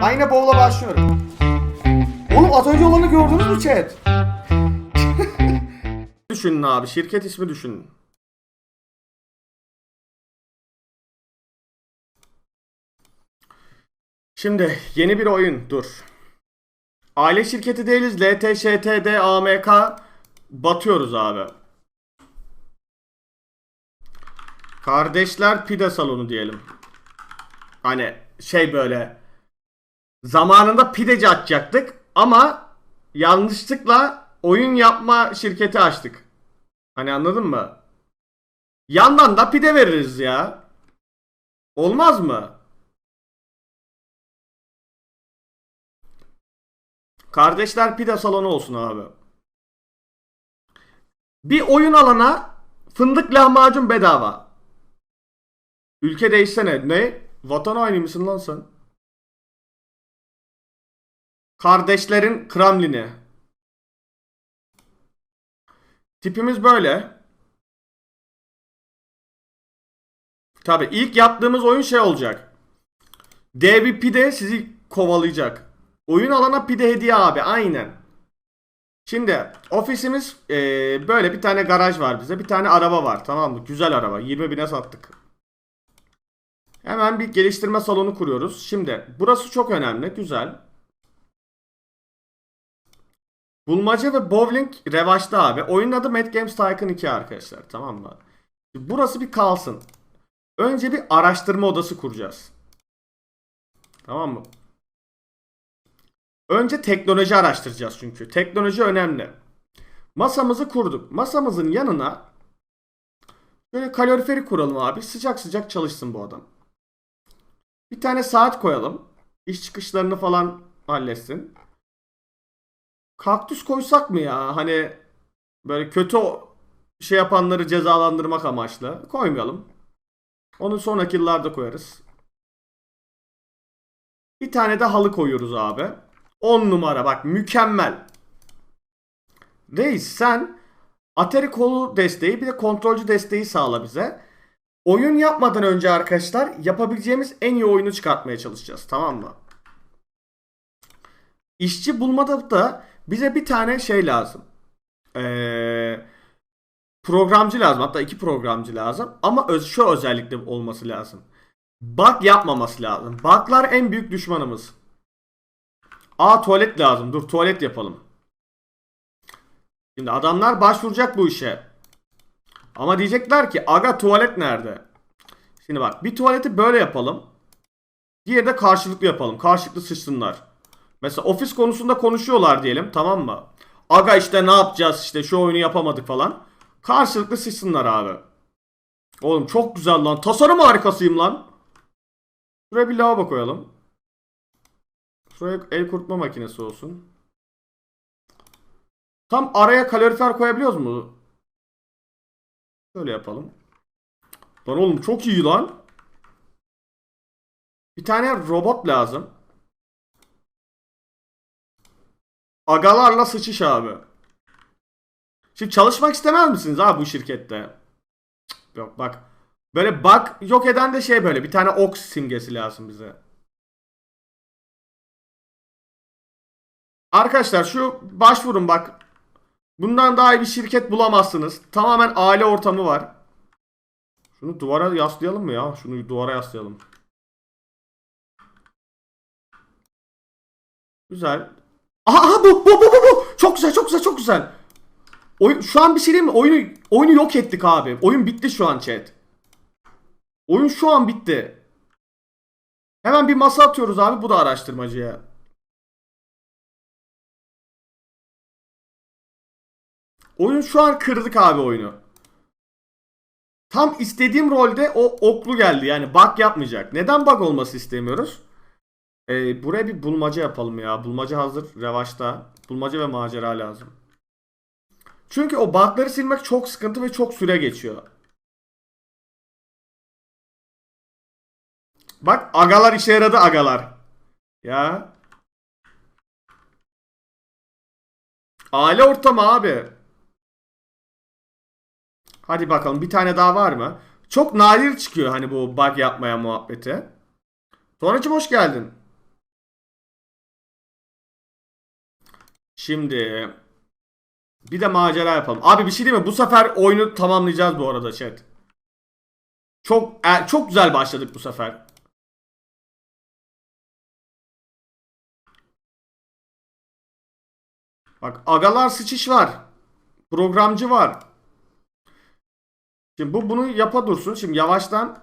Yine bowl'a başlıyorum. Oğlum az önce olanı gördünüz mü chat? düşünün abi. Şirket ismi düşünün. Şimdi yeni bir oyun. Dur. Aile şirketi değiliz. LTŞTD AMK batıyoruz abi. Kardeşler pide salonu diyelim. Hani şey böyle zamanında pideci açacaktık ama yanlışlıkla oyun yapma şirketi açtık. Hani anladın mı? Yandan da pide veririz ya. Olmaz mı? Kardeşler pide salonu olsun abi. Bir oyun alana fındık lahmacun bedava. Ülke değişsene. Ne? Vatan haini misin lan sen? Kardeşlerin Kremlini. Tipimiz böyle. Tabi ilk yaptığımız oyun şey olacak. Dev bir pide sizi kovalayacak. Oyun alana pide hediye abi aynen. Şimdi ofisimiz eee, böyle bir tane garaj var bize. Bir tane araba var tamam mı? Güzel araba. 20 bine sattık. Hemen bir geliştirme salonu kuruyoruz. Şimdi burası çok önemli. Güzel. Bulmaca ve bowling revaçta abi. Oyunun adı Mad Games Tycoon 2 arkadaşlar. Tamam mı? Burası bir kalsın. Önce bir araştırma odası kuracağız. Tamam mı? Önce teknoloji araştıracağız çünkü. Teknoloji önemli. Masamızı kurduk. Masamızın yanına böyle kaloriferi kuralım abi. Sıcak sıcak çalışsın bu adam. Bir tane saat koyalım. İş çıkışlarını falan halletsin. Kaktüs koysak mı ya? Hani böyle kötü şey yapanları cezalandırmak amaçlı. Koymayalım. Onu sonraki yıllarda koyarız. Bir tane de halı koyuyoruz abi. 10 numara bak mükemmel. Reis sen Atari kolu desteği bir de kontrolcü desteği sağla bize. Oyun yapmadan önce arkadaşlar yapabileceğimiz en iyi oyunu çıkartmaya çalışacağız. Tamam mı? İşçi bulmada da bize bir tane şey lazım. Ee, programcı lazım. Hatta iki programcı lazım. Ama öz, şu özellikle olması lazım. Bug yapmaması lazım. Bug'lar en büyük düşmanımız. Aa tuvalet lazım. Dur tuvalet yapalım. Şimdi adamlar başvuracak bu işe. Ama diyecekler ki aga tuvalet nerede? Şimdi bak bir tuvaleti böyle yapalım. Diğeri de karşılıklı yapalım. Karşılıklı sıçsınlar. Mesela ofis konusunda konuşuyorlar diyelim tamam mı? Aga işte ne yapacağız işte şu oyunu yapamadık falan. Karşılıklı sıçsınlar abi. Oğlum çok güzel lan. Tasarım harikasıyım lan. Şuraya bir lavabo koyalım. Şuraya el kurutma makinesi olsun. Tam araya kalorifer koyabiliyoruz mu? Şöyle yapalım. Lan oğlum çok iyi lan. Bir tane robot lazım. Agalarla sıçış abi. Şimdi çalışmak istemez misiniz abi bu şirkette? Cık, Yok bak. Böyle bak yok eden de şey böyle bir tane ok simgesi lazım bize. Arkadaşlar şu başvurun bak. Bundan daha iyi bir şirket bulamazsınız. Tamamen aile ortamı var. Şunu duvara yaslayalım mı ya? Şunu duvara yaslayalım. Güzel. Aha, bu, bu bu bu bu. Çok güzel çok güzel çok güzel. Oyun, şu an bir şey diyeyim mi? Oyunu, oyunu yok ettik abi. Oyun bitti şu an chat. Oyun şu an bitti. Hemen bir masa atıyoruz abi. Bu da araştırmacıya. Oyun şu an kırdık abi oyunu. Tam istediğim rolde o oklu geldi. Yani bug yapmayacak. Neden bug olması istemiyoruz? Ee, buraya bir bulmaca yapalım ya. Bulmaca hazır. Revaçta. Bulmaca ve macera lazım. Çünkü o bug'ları silmek çok sıkıntı ve çok süre geçiyor. Bak agalar işe yaradı agalar. Ya. Aile ortamı abi. Hadi bakalım bir tane daha var mı? Çok nadir çıkıyor hani bu bug yapmaya muhabbeti. Sonracım hoş geldin. Şimdi bir de macera yapalım. Abi bir şey değil mi? Bu sefer oyunu tamamlayacağız bu arada chat. Çok e, çok güzel başladık bu sefer. Bak agalar sıçış var. Programcı var. Şimdi bu bunu yapa dursun. Şimdi yavaştan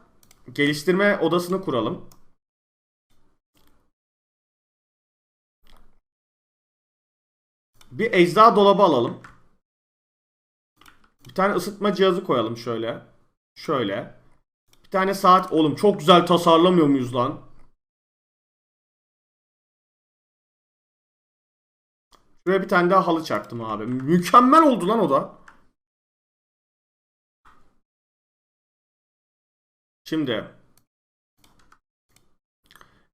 geliştirme odasını kuralım. Bir ecza dolabı alalım. Bir tane ısıtma cihazı koyalım şöyle. Şöyle. Bir tane saat. Oğlum çok güzel tasarlamıyor muyuz lan? Şuraya bir tane daha halı çaktım abi. Mükemmel oldu lan o da. Şimdi.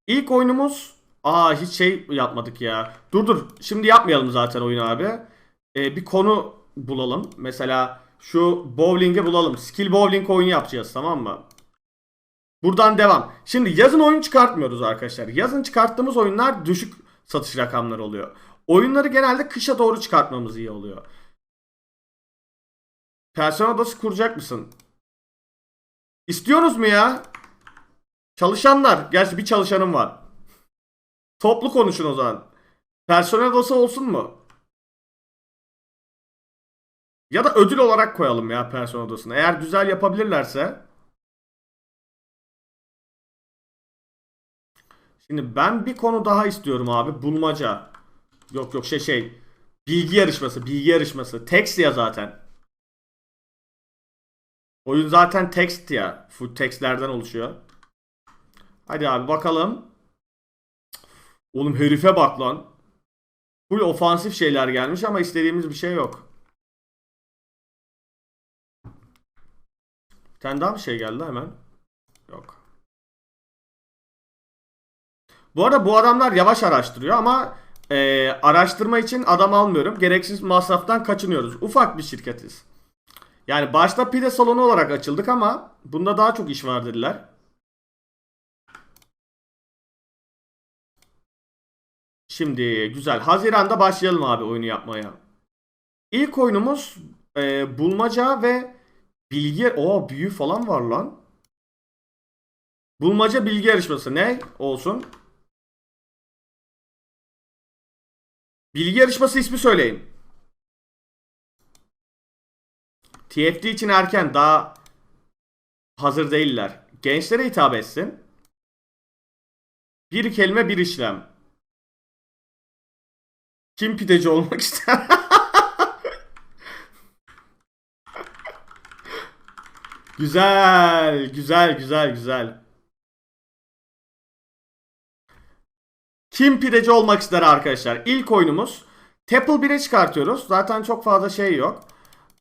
İlk oyunumuz. Aa hiç şey yapmadık ya. Dur dur. Şimdi yapmayalım zaten oyunu abi. Ee, bir konu bulalım. Mesela şu bowling'e bulalım. Skill bowling oyunu yapacağız tamam mı? Buradan devam. Şimdi yazın oyun çıkartmıyoruz arkadaşlar. Yazın çıkarttığımız oyunlar düşük satış rakamları oluyor. Oyunları genelde kışa doğru çıkartmamız iyi oluyor. Personel odası kuracak mısın? İstiyoruz mu ya? Çalışanlar. Gerçi bir çalışanım var. Toplu konuşun o zaman. Personel odası olsun mu? Ya da ödül olarak koyalım ya personel odasını. Eğer güzel yapabilirlerse. Şimdi ben bir konu daha istiyorum abi. Bulmaca. Yok yok şey şey. Bilgi yarışması. Bilgi yarışması. Text ya zaten. Oyun zaten text ya. Full textlerden oluşuyor. Hadi abi bakalım. Oğlum herife bak lan. Full ofansif şeyler gelmiş ama istediğimiz bir şey yok. Bir tane daha bir şey geldi hemen. Yok. Bu arada bu adamlar yavaş araştırıyor ama e, araştırma için adam almıyorum. Gereksiz masraftan kaçınıyoruz. Ufak bir şirketiz. Yani başta pide salonu olarak açıldık ama bunda daha çok iş var dediler. Şimdi güzel. Haziran'da başlayalım abi oyunu yapmaya. İlk oyunumuz e, bulmaca ve bilgi... o büyü falan var lan. Bulmaca bilgi yarışması ne olsun? Bilgi yarışması ismi söyleyin. TFT için erken daha hazır değiller. Gençlere hitap etsin. Bir kelime bir işlem. Kim pideci olmak ister? güzel, güzel, güzel, güzel. Kim pideci olmak ister arkadaşlar? İlk oyunumuz. Temple 1'e çıkartıyoruz. Zaten çok fazla şey yok.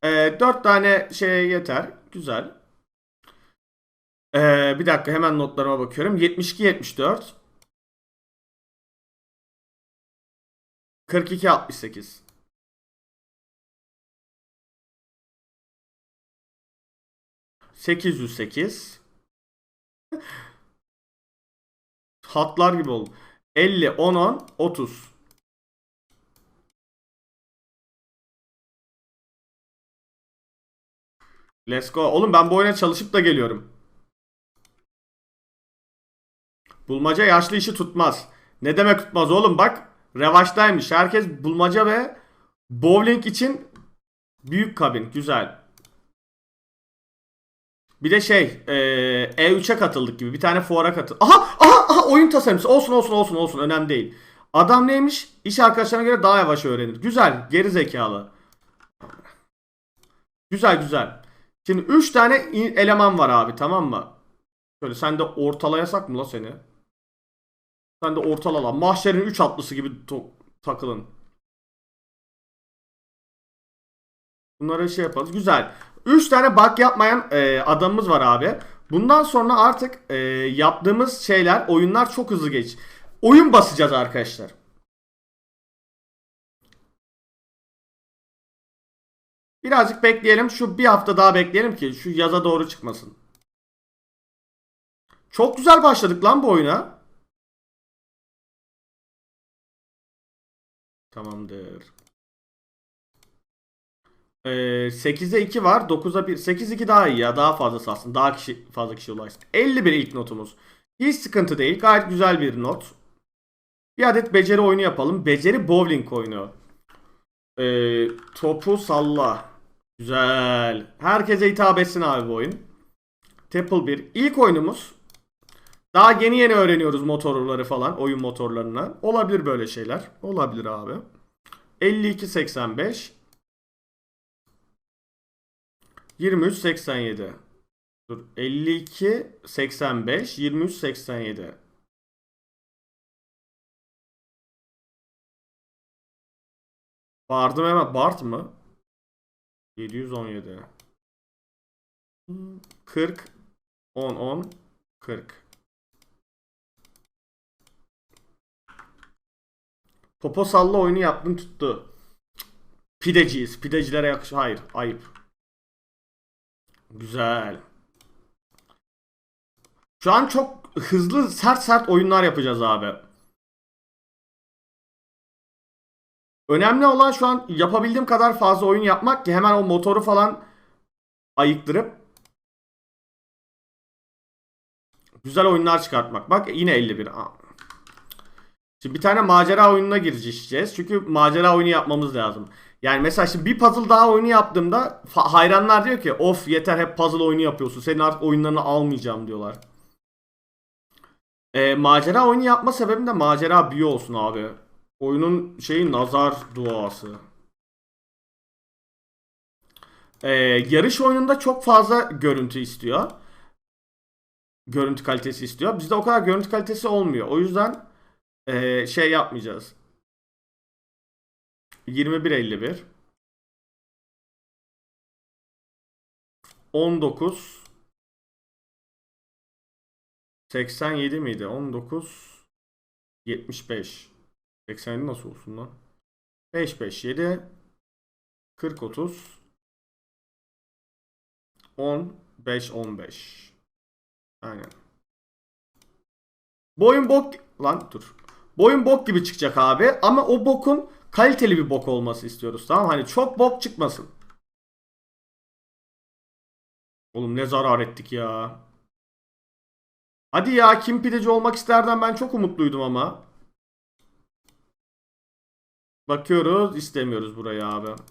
Ee, 4 tane şeye yeter. Güzel. Ee, bir dakika hemen notlarıma bakıyorum. 72 42 68 808 Hatlar gibi oldu. 50 10 10 30 Let's go. Oğlum ben bu oyuna çalışıp da geliyorum. Bulmaca yaşlı işi tutmaz. Ne demek tutmaz oğlum bak. Revaçtaymış. Herkes bulmaca ve bowling için büyük kabin. Güzel. Bir de şey e, E3'e katıldık gibi. Bir tane fuara katıldık. Aha, aha, aha oyun tasarımcısı. Olsun olsun olsun olsun. Önemli değil. Adam neymiş? İş arkadaşlarına göre daha yavaş öğrenir. Güzel. Geri zekalı. Güzel güzel. Şimdi 3 tane eleman var abi tamam mı? Şöyle sen de ortalayasak mı la seni? Sen de ortala lan. Mahşerin 3 atlısı gibi takılın. Bunları şey yaparız. Güzel. 3 tane bug yapmayan e, adamımız var abi. Bundan sonra artık e, yaptığımız şeyler, oyunlar çok hızlı geç. Oyun basacağız arkadaşlar. Birazcık bekleyelim. Şu bir hafta daha bekleyelim ki şu yaza doğru çıkmasın. Çok güzel başladık lan bu oyuna. Tamamdır. Ee, 8'e 2 var. 9'a 1. 8-2 daha iyi ya. Daha fazla satsın. Daha kişi, fazla kişi ulaşsın. 51 ilk notumuz. Hiç sıkıntı değil. Gayet güzel bir not. Bir adet beceri oyunu yapalım. Beceri bowling oyunu. Ee, topu salla. Güzel. Herkese hitap etsin abi bu oyun. Temple 1. İlk oyunumuz. Daha yeni yeni öğreniyoruz motorları falan. Oyun motorlarına. Olabilir böyle şeyler. Olabilir abi. 52-85. 23-87. Dur. 52-85. 23-87. Bardım hemen. Bart mı? 717. 40 10 10 40 Popo salla oyunu yaptın tuttu. Pideciyiz. Pidecilere yakış. Hayır. Ayıp. Güzel. Şu an çok hızlı sert sert oyunlar yapacağız abi. Önemli olan şu an yapabildiğim kadar fazla oyun yapmak ki hemen o motoru falan ayıktırıp güzel oyunlar çıkartmak. Bak yine 51. Aa. Şimdi bir tane macera oyununa gireceğiz. Çünkü macera oyunu yapmamız lazım. Yani mesela şimdi bir puzzle daha oyunu yaptığımda hayranlar diyor ki of yeter hep puzzle oyunu yapıyorsun. Senin artık oyunlarını almayacağım diyorlar. Ee, macera oyunu yapma sebebim de macera büyü olsun abi. Oyunun şeyi nazar duası. Ee, yarış oyununda çok fazla görüntü istiyor. Görüntü kalitesi istiyor. Bizde o kadar görüntü kalitesi olmuyor. O yüzden ee, şey yapmayacağız. 21.51 19 87 miydi? 19 75 87 nasıl olsun lan? 5 5 7 40 30 10 5 15 Aynen. Boyun bok lan dur. Boyun bok gibi çıkacak abi ama o bokun kaliteli bir bok olması istiyoruz tamam? Hani çok bok çıkmasın. Oğlum ne zarar ettik ya. Hadi ya kim pideci olmak isterden ben çok umutluydum ama. Bakıyoruz istemiyoruz burayı abi.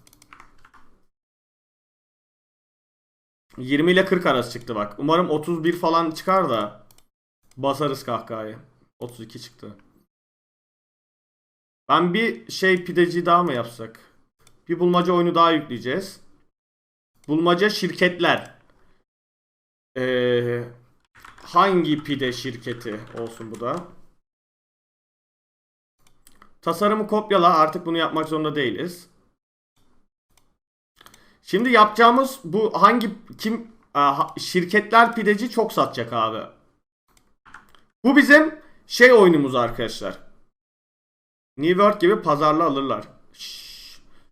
20 ile 40 arası çıktı bak. Umarım 31 falan çıkar da basarız kahkahayı. 32 çıktı. Ben bir şey pideci daha mı yapsak? Bir bulmaca oyunu daha yükleyeceğiz. Bulmaca şirketler. Ee, hangi pide şirketi olsun bu da? Tasarımı kopyala. Artık bunu yapmak zorunda değiliz. Şimdi yapacağımız bu hangi kim Aa, şirketler pideci çok satacak abi. Bu bizim şey oyunumuz arkadaşlar. New World gibi pazarla alırlar.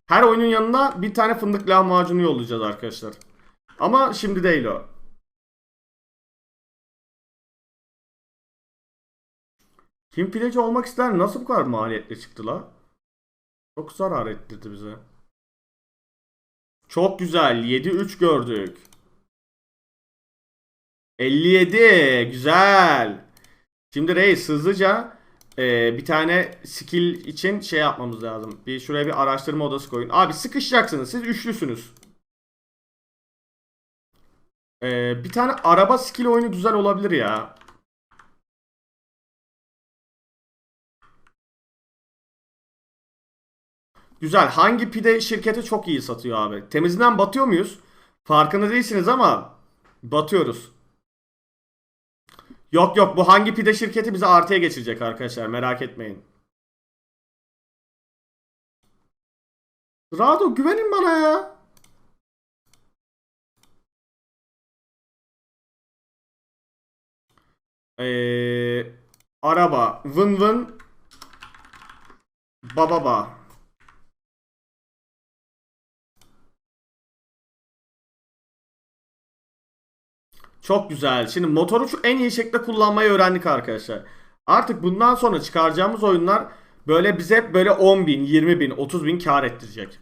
Her oyunun yanına bir tane fındık lahmacunu yollayacağız arkadaşlar. Ama şimdi değil o. Kim pideci olmak ister? Nasıl bu kadar maliyetli çıktı la? Çok zarar ettirdi bize. Çok güzel. 7-3 gördük. 57. Güzel. Şimdi reis hızlıca e, bir tane skill için şey yapmamız lazım. Bir şuraya bir araştırma odası koyun. Abi sıkışacaksınız. Siz üçlüsünüz. E, bir tane araba skill oyunu güzel olabilir ya. Güzel. Hangi pide şirketi çok iyi satıyor abi? Temizinden batıyor muyuz? Farkında değilsiniz ama batıyoruz. Yok yok bu hangi pide şirketi bizi artıya geçirecek arkadaşlar merak etmeyin. Rado güvenin bana ya. Ee, araba vın vın bababa. Çok güzel. Şimdi motoru şu en iyi şekilde kullanmayı öğrendik arkadaşlar. Artık bundan sonra çıkaracağımız oyunlar Böyle bize hep böyle 10 bin, 20 bin, 30 bin kar ettirecek.